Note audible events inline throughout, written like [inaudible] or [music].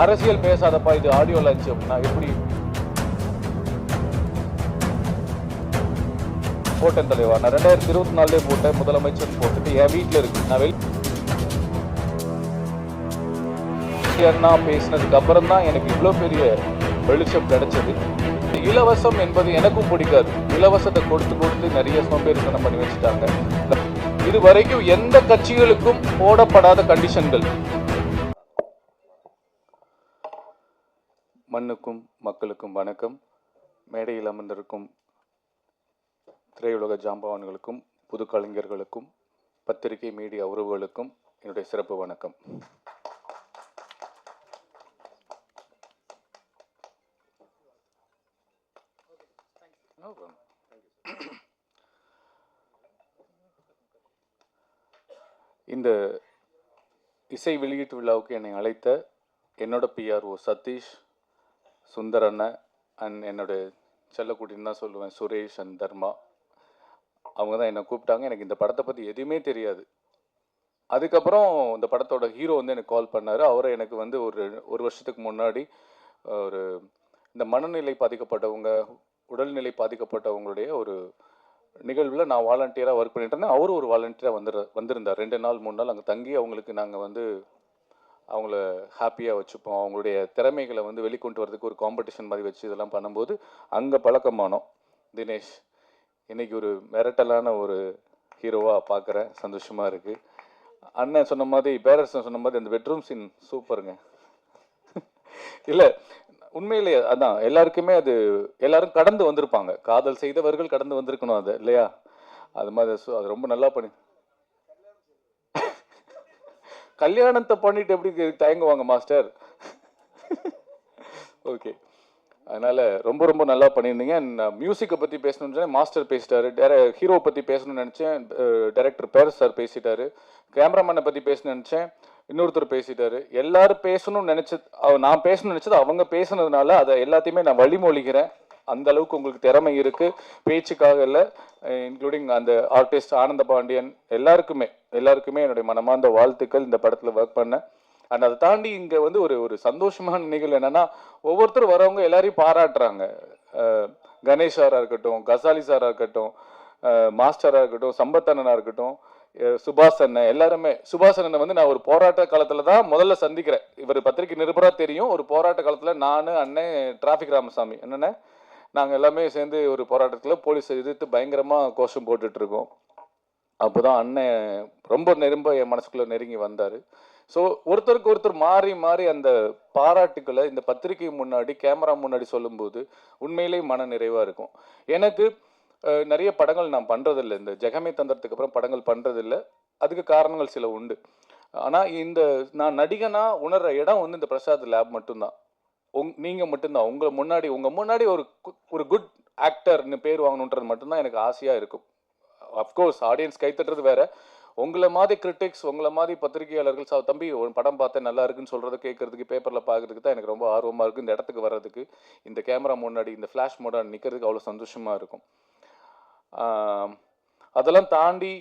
அரசியல் பேசாதப்பா இது audio launch அப்படின்னா எப்படி போட்டேன் தலைவா? நான் ரெண்டாயிரத்தி இருபத்தி நாலுலேயே போட்டேன் முதலமைச்சர் போட்டுட்டு என் வீட்டில் இருக்கு. நான் வெளி அண்ணா பேசினதுக்கு அப்புறம் தான் எனக்கு இவ்வளோ பெரிய வெளிச்சம் கிடைச்சது. இலவசம் என்பது எனக்கும் பிடிக்காது. இலவசத்தை கொடுத்து கொடுத்து நிறைய சோம்பேறித்தனம் பண்ணி வச்சுட்டாங்க. இது வரைக்கும் எந்த கட்சிகளுக்கும் போடப்படாத கண்டிஷன்கள் மண்ணுக்கும் மக்களுக்கும் வணக்கம். மேடையில் அமர்ந்திருக்கும் திரையுலக ஜாம்பவான்களுக்கும் புது கலைஞர்களுக்கும் பத்திரிகை மீடியா உறவுகளுக்கும் என்னுடைய சிறப்பு வணக்கம். இந்த இசை வெளியீட்டு விழாவுக்கு என்னை அழைத்த என்னோட பிஆர்ஓ சதீஷ் சுந்தர் அண்ணன் அண்ட் என்னுடைய செல்லக்குட்டின்னு தான் சொல்லுவேன் சுரேஷ் அண்ட் தர்மா. அவங்க தான் என்னை கூப்பிட்டாங்க. எனக்கு இந்த படத்தை பற்றி எதுவுமே தெரியாது. அதுக்கப்புறம் இந்த படத்தோட ஹீரோ வந்து எனக்கு கால் பண்ணார். அவரை எனக்கு வந்து ஒரு ஒரு வருஷத்துக்கு முன்னாடி ஒரு இந்த மனநிலை பாதிக்கப்பட்டவங்க உடல்நிலை பாதிக்கப்பட்டவங்களுடைய ஒரு நிகழ்வில் நான் வாலண்டியராக ஒர்க் பண்ணிட்டு இருந்தேன். அவரும் ஒரு வாலண்டியராக வந்துரு வந்திருந்தார். ரெண்டு நாள் மூணு நாள் அங்கே தங்கி அவங்களுக்கு நாங்கள் வந்து அவங்கள ஹாப்பியாக வச்சுப்போம். அவங்களுடைய திறமைகளை வந்து வெளிக்கொண்டு வரதுக்கு ஒரு காம்படிஷன் மாதிரி வச்சு இதெல்லாம் பண்ணும்போது அங்கே பழக்கமானோம். தினேஷ் இன்றைக்கி ஒரு மிரட்டலான ஒரு ஹீரோவாக பார்க்குறேன். சந்தோஷமாக இருக்குது அண்ணன் சொன்ன மாதிரி பேரர்ஸ் சொன்ன மாதிரி அந்த பெட்ரூம் சீன் சூப்பருங்க. இல்லை உண்மையிலேயே அதான் எல்லாருக்குமே அது எல்லாரும் கடந்து வந்திருப்பாங்க. காதல் செய்தவர்கள் கடந்து வந்திருக்கணும் அது இல்லையா? அது மாதிரி சு- அது ரொம்ப நல்லா பண்ணி கல்யாணத்தை பண்ணிட்டு எப்படி தயங்குவாங்க மாஸ்டர்? ஓகே. அதனால ரொம்ப ரொம்ப நல்லா பண்ணியிருந்தீங்க. மியூசிக்கை பற்றி பேசணும்னு சொன்னேன். மாஸ்டர் பேசிட்டாரு. டேர ஹீரோ பற்றி பேசணும்னு நினச்சேன். டேரக்டர் பேர் சார் பேசிட்டாரு. கேமராமேனை பற்றி பேசணும்னு நினச்சேன். இன்னொருத்தர் பேசிட்டாரு. எல்லாரும் பேசணும்னு நினச்சது நான் பேசணும்னு நினச்சது அவங்க பேசுனதுனால அதை எல்லாத்தையுமே நான் வழிமொழிகிறேன். அந்த அளவுக்கு உங்களுக்கு திறமை இருக்கு. பேச்சுக்காக இல்லை இன்க்ளூடிங் அந்த ஆர்டிஸ்ட் ஆனந்த பாண்டியன் எல்லாருக்குமே எல்லாருக்குமே என்னுடைய மனமார்ந்த வாழ்த்துக்கள் இந்த படத்தில் ஒர்க் பண்ணேன் அண்ட் அதை தாண்டி இங்கே வந்து ஒரு ஒரு சந்தோஷமான நிகழ்வு என்னன்னா ஒவ்வொருத்தரும் வரவங்க எல்லாரையும் பாராட்டுறாங்க. கணேஷ் சாரா இருக்கட்டும் கசாலி சாரா இருக்கட்டும் மாஸ்டராக மாஸ்டரா இருக்கட்டும் சம்பத் அண்ணனா இருக்கட்டும் சுபாஷ் அண்ணன் எல்லாருமே. சுபாஷ் அண்ணனை வந்து நான் ஒரு போராட்ட காலத்துல தான் முதல்ல சந்திக்கிறேன். இவர் பத்திரிகை நிருபரா தெரியும். ஒரு போராட்ட காலத்துல நானு அண்ணன் டிராஃபிக் ராமசாமி. என்னென்ன நாங்கள் எல்லாமே சேர்ந்து ஒரு போராட்டத்தில் போலீஸை எதிர்த்து பயங்கரமாக கோஷம் போட்டுட்ருக்கோம். அப்போ தான் அண்ணன் ரொம்ப நெரும்ப என் மனசுக்குள்ளே நெருங்கி வந்தார். ஸோ ஒருத்தருக்கு ஒருத்தர் மாறி மாறி அந்த பாராட்டுக்களை இந்த பத்திரிகை முன்னாடி கேமரா முன்னாடி சொல்லும்போது உண்மையிலேயே மன நிறைவாக இருக்கும். எனக்கு நிறைய படங்கள் நான் பண்ணுறதில்ல இந்த ஜெகமே தந்திரத்துக்கு அப்புறம் படங்கள் பண்ணுறதில்ல அதுக்கு காரணங்கள் சில உண்டு. ஆனால் இந்த நான் நடிகனாக உணர்கிற இடம் வந்து இந்த பிரசாத் லேப் மட்டும்தான். உங் நீங்கள் மட்டும்தான். உங்களை முன்னாடி உங்கள் முன்னாடி ஒரு கு- ஒரு குட் ஆக்டர்னு பேர் வாங்கணுன்றது மட்டும்தான் எனக்கு ஆசையாக இருக்கும். அஃப்கோர்ஸ் ஆடியன்ஸ் கைத்தட்டுறது வேற. உங்களை மாதிரி கிரிட்டிக்ஸ் உங்களை மாதிரி பத்திரிகையாளர்கள் சா தம்பி ஒரு படம் பார்த்தேன் நல்லா இருக்குன்னு சொல்கிறத கேட்கறதுக்கு பேப்பரில் பார்க்கறதுக்கு தான் எனக்கு ரொம்ப ஆர்வமாக இருக்குது இந்த இடத்துக்கு வர்றதுக்கு இந்த கேமரா முன்னாடி இந்த ஃப்ளாஷ் மோட நிற்கிறதுக்கு அவ்வளோ சந்தோஷமாக இருக்கும். அதெல்லாம் தாண்டி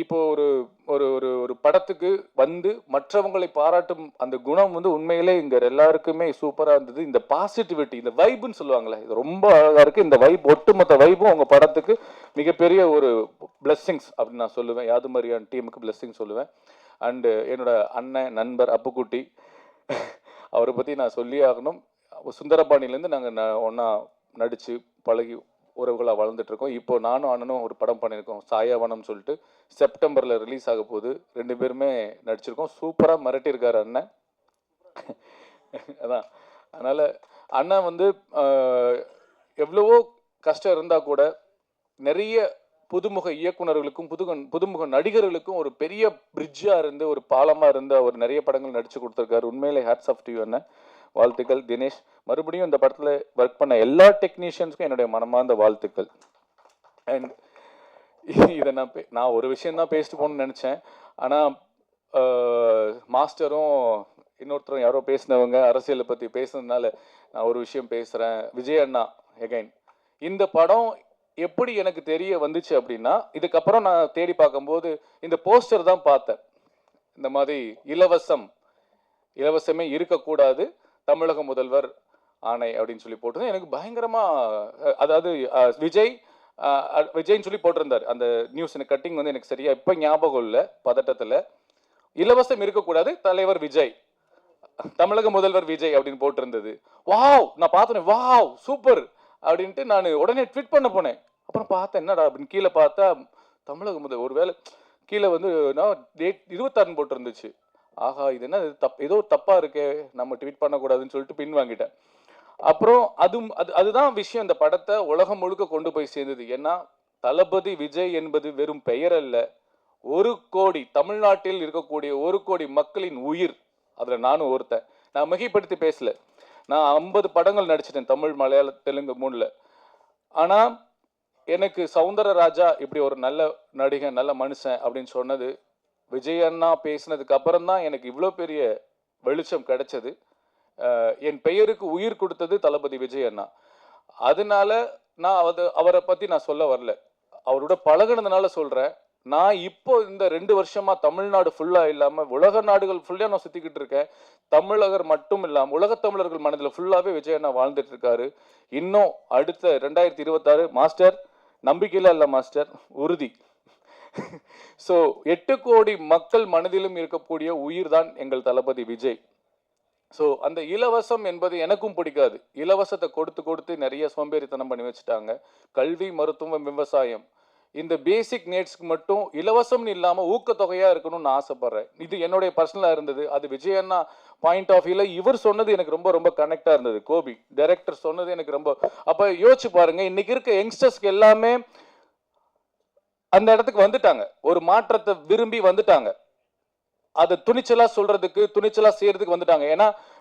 இப்போ ஒரு ஒரு ஒரு ஒரு படத்துக்கு வந்து மற்றவங்களை பாராட்டும் அந்த குணம் வந்து உண்மையிலே இங்க எல்லாருக்குமே சூப்பரா இருந்தது. இந்த பாசிட்டிவிட்டி இந்த வைப்புன்னு சொல்லுவாங்களே இது ரொம்ப அழகா இருக்கு. இந்த வைப் ஒட்டுமொத்த வைப்பும் உங்க படத்துக்கு மிகப்பெரிய ஒரு பிளெஸ்ஸிங்ஸ் அப்படின்னு நான் சொல்லுவேன். யாது மாதிரியான டீமுக்கு பிளெஸ்ஸிங் சொல்லுவேன். அண்டு என்னோட அண்ணன் நண்பர் அப்புக்குட்டி அவரை பற்றி நான் சொல்லியே ஆகணும். சுந்தரபாணிலேருந்து நாங்கள் ஒன்றா நடித்து பழகி உறவுகளாக வளர்ந்துட்டு இருக்கோம் இப்போ நானும் அண்ணனும் ஒரு படம் பண்ணியிருக்கோம். சாயாவனம் சொல்லிட்டு செப்டம்பரில் ரிலீஸ் ஆக போகுது. ரெண்டு பேருமே நடிச்சிருக்கோம். சூப்பராக மிரட்டியிருக்காரு அண்ணன். அதான். அதனால் அண்ணன் வந்து எவ்வளவோ கஷ்டம் இருந்தால் கூட நிறைய புதுமுக இயக்குனர்களுக்கும் புதுக புதுமுக நடிகர்களுக்கும் ஒரு பெரிய பிரிட்ஜாக இருந்து ஒரு பாலமாக இருந்து அவர் நிறைய படங்கள் நடித்து கொடுத்துருக்காரு. உண்மையிலே ஹேட்ஸ் ஆஃப் டிவி அண்ணன். வாழ்த்துக்கள் தினேஷ். மறுபடியும் இந்த படத்தில் ஒர்க் பண்ண எல்லா டெக்னீஷியன்ஸ்க்கும் என்னுடைய மனமார்ந்த வாழ்த்துக்கள். அண்ட் [laughs] இதை நான் பே- நான் ஒரு விஷயம் தான் பேசிட்டு போகணும்னு நினச்சேன். ஆனால் மாஸ்டரும் இன்னொருத்தரும் யாரோ பேசினவங்க அரசியலை பற்றி பேசுனதுனால நான் ஒரு விஷயம் பேசுகிறேன் விஜய் அண்ணா எகைன் இந்த படம் எப்படி எனக்கு தெரிய வந்துச்சு அப்படின்னா இதுக்கப்புறம் நான் தேடி பார்க்கும்போது இந்த போஸ்டர் தான் பார்த்தேன். இந்த மாதிரி இலவசம். இலவசமே இருக்கக்கூடாது. தமிழக முதல்வர் ஆணை அப்படின்னு சொல்லி போட்டிருந்தேன். எனக்கு பயங்கரமா அதாவது விஜய் விஜய்னு விஜய்ன்னு சொல்லி போட்டிருந்தார். அந்த நியூஸ் எனக்கு கட்டிங் வந்து எனக்கு சரியா இப்ப ஞாபகம் இல்லை பதட்டத்துல. இலவசம் இருக்கக்கூடாது தலைவர் விஜய். தமிழக முதல்வர் விஜய் அப்படின்னு போட்டிருந்தது. வாவ்! நான் பார்த்தேன் வாவ்! சூப்பர்! அப்படின்ட்டு நான் உடனே ட்வீட் பண்ண போனேன். அப்புறம் பார்த்தேன் என்னடா அப்படின்னு கீழே பார்த்தா தமிழக முதல் ஒருவேளை கீழே வந்து நான் டேட் இருபத்தாறுன்னு போட்டிருந்துச்சு. ஆஹா இது என்ன இது தப் ஏதோ தப்பா இருக்கே நம்ம ட்வீட் பண்ணக்கூடாதுன்னு சொல்லிட்டு பின் வாங்கிட்டேன். அப்புறம் அதுவும் அது அதுதான் விஷயம். இந்த படத்தை உலகம் முழுக்க கொண்டு போய் சேர்ந்தது. ஏன்னா தளபதி விஜய் என்பது வெறும் பெயர் அல்ல. ஒரு கோடி தமிழ்நாட்டில் இருக்கக்கூடிய ஒரு கோடி மக்களின் உயிர். அதில் நானும் ஒருத்தன். நான் மிகைப்படுத்தி பேசல. நான் ஐம்பது படங்கள் நடிச்சிட்டேன் தமிழ் மலையாள தெலுங்கு மூணில். ஆனால் எனக்கு சவுந்தரராஜா இப்படி ஒரு நல்ல நடிகன் நல்ல மனுஷன் அப்படின்னு சொன்னது விஜய் அண்ணா பேசினதுக்கு அப்புறம் தான் எனக்கு இவ்வளோ பெரிய வெளிச்சம் கிடைச்சது. என் பெயருக்கு உயிர் கொடுத்தது தளபதி விஜய் அண்ணா. அதனால நான் அது அவரை பற்றி நான் சொல்ல வரல. அவரோட பழகுனதுனால சொல்கிறேன் நான் இப்போ இந்த ரெண்டு வருஷமா தமிழ்நாடு ஃபுல்லாக இல்லாமல் உலக நாடுகள் ஃபுல்லாக நான் சுற்றிக்கிட்டு இருக்கேன். தமிழகர் மட்டும் இல்லாமல் உலகத் தமிழர்கள் மனதில் ஃபுல்லாகவே விஜய் அண்ணா வாழ்ந்துட்டு இருக்காரு. இன்னும் அடுத்த ரெண்டாயிரத்தி இருபத்தாறு மாஸ்டர் நம்பிக்கையில் இல்லை மாஸ்டர் உறுதி. ஸோ எட்டு கோடி மக்கள் மனதிலும் இருக்கக்கூடிய உயிர் தான் எங்கள் தளபதி விஜய். ஸோ அந்த இலவசம் என்பது எனக்கும் பிடிக்காது. இலவசத்தை கொடுத்து கொடுத்து நிறைய சோம்பேறித்தனம் பண்ணி வச்சுட்டாங்க. கல்வி மருத்துவம் விவசாயம். இந்த பேசிக் நீட்ஸ்க்கு மட்டும் இலவசம்னு இல்லாமல் ஊக்கத்தொகையாக இருக்கணும்னு ஆசைப்பட்றேன். இது என்னுடைய பர்சனலாக இருந்தது. அது விஜய் அண்ணா பாயிண்ட் ஆஃப் வியூவில் இவர் சொன்னது எனக்கு ரொம்ப ரொம்ப கனெக்டாக இருந்தது. கோபி டைரக்டர் சொன்னது எனக்கு ரொம்ப. அப்போ யோசிச்சு பாருங்கள் இன்றைக்கி இருக்க யங்ஸ்டர்ஸ்க்கு எல்லாமே அந்த இடத்துக்கு வந்துட்டாங்க. ஒரு மாற்றத்தை விரும்பி வந்துட்டாங்க. அதை துணிச்சலா சொல்றதுக்கு துணிச்சலா செய்யறதுக்கு வந்துட்டாங்க. ஏன்னா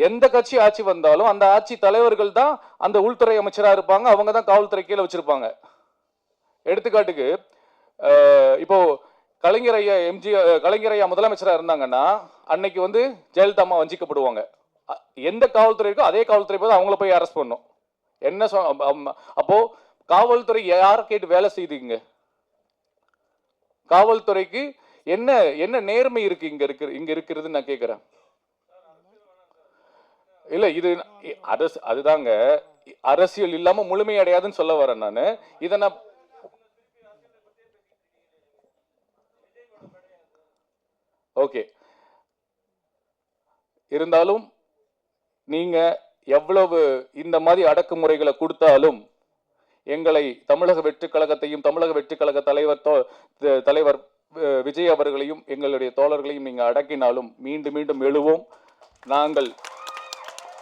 எந்த கட்சி ஆட்சி வந்தாலும் அந்த ஆட்சி தலைவர்கள் தான் அந்த உள்துறை அமைச்சராக இருப்பாங்க அவங்க தான் காவல்துறை கீழே வச்சிருப்பாங்க. எடுத்துக்காட்டுக்கு இப்போ கலைஞர் ஐயா எம்ஜி கலைஞர் ஐயா இருந்தாங்கன்னா அன்னைக்கு வந்து ஜெயலலிதா அம்மா வஞ்சிக்கப்படுவாங்க. அ- எந்த காவல்துறை இருக்கோ அதே காவல்துறை போது அவங்கள போய் அரெஸ்ட் பண்ணும். என்ன சொ அப்போ காவல்துறை யாரை கேட்டு வேலை செய்யுதுங்க காவல்துறைக்கு என்ன என்ன நேர்மை இருக்கு இங்க இருக்கு இங்க இருக்கிறதுன்னு நான் கேட்குறேன் இல்ல இது அரசு அதுதாங்க. அரசியல் இல்லாம முழுமை அடையாதுன்னு சொல்ல வரேன் நானு. இதை நான் ஓகே. இருந்தாலும் நீங்க எவ்வளவு இந்த மாதிரி அடக்குமுறைகளை கொடுத்தாலும் எங்களை தமிழக வெற்றிக் கழகத்தையும் தமிழக வெற்றி கழக தலைவர் த- தலைவர் விஜய் அவர்களையும் எங்களுடைய தோழர்களையும் நீங்க அடக்கினாலும் மீண்டும் மீண்டும் எழுவோம். நாங்கள்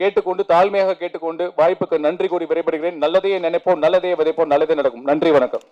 கேட்டுக்கொண்டு தாழ்மையாக கேட்டுக்கொண்டு வாய்ப்புக்கு நன்றி கூறி விரைபடுகிறேன் நல்லதையே நினைப்போம் நல்லதையே விதைப்போம் நல்லதே நடக்கும். நன்றி வணக்கம்.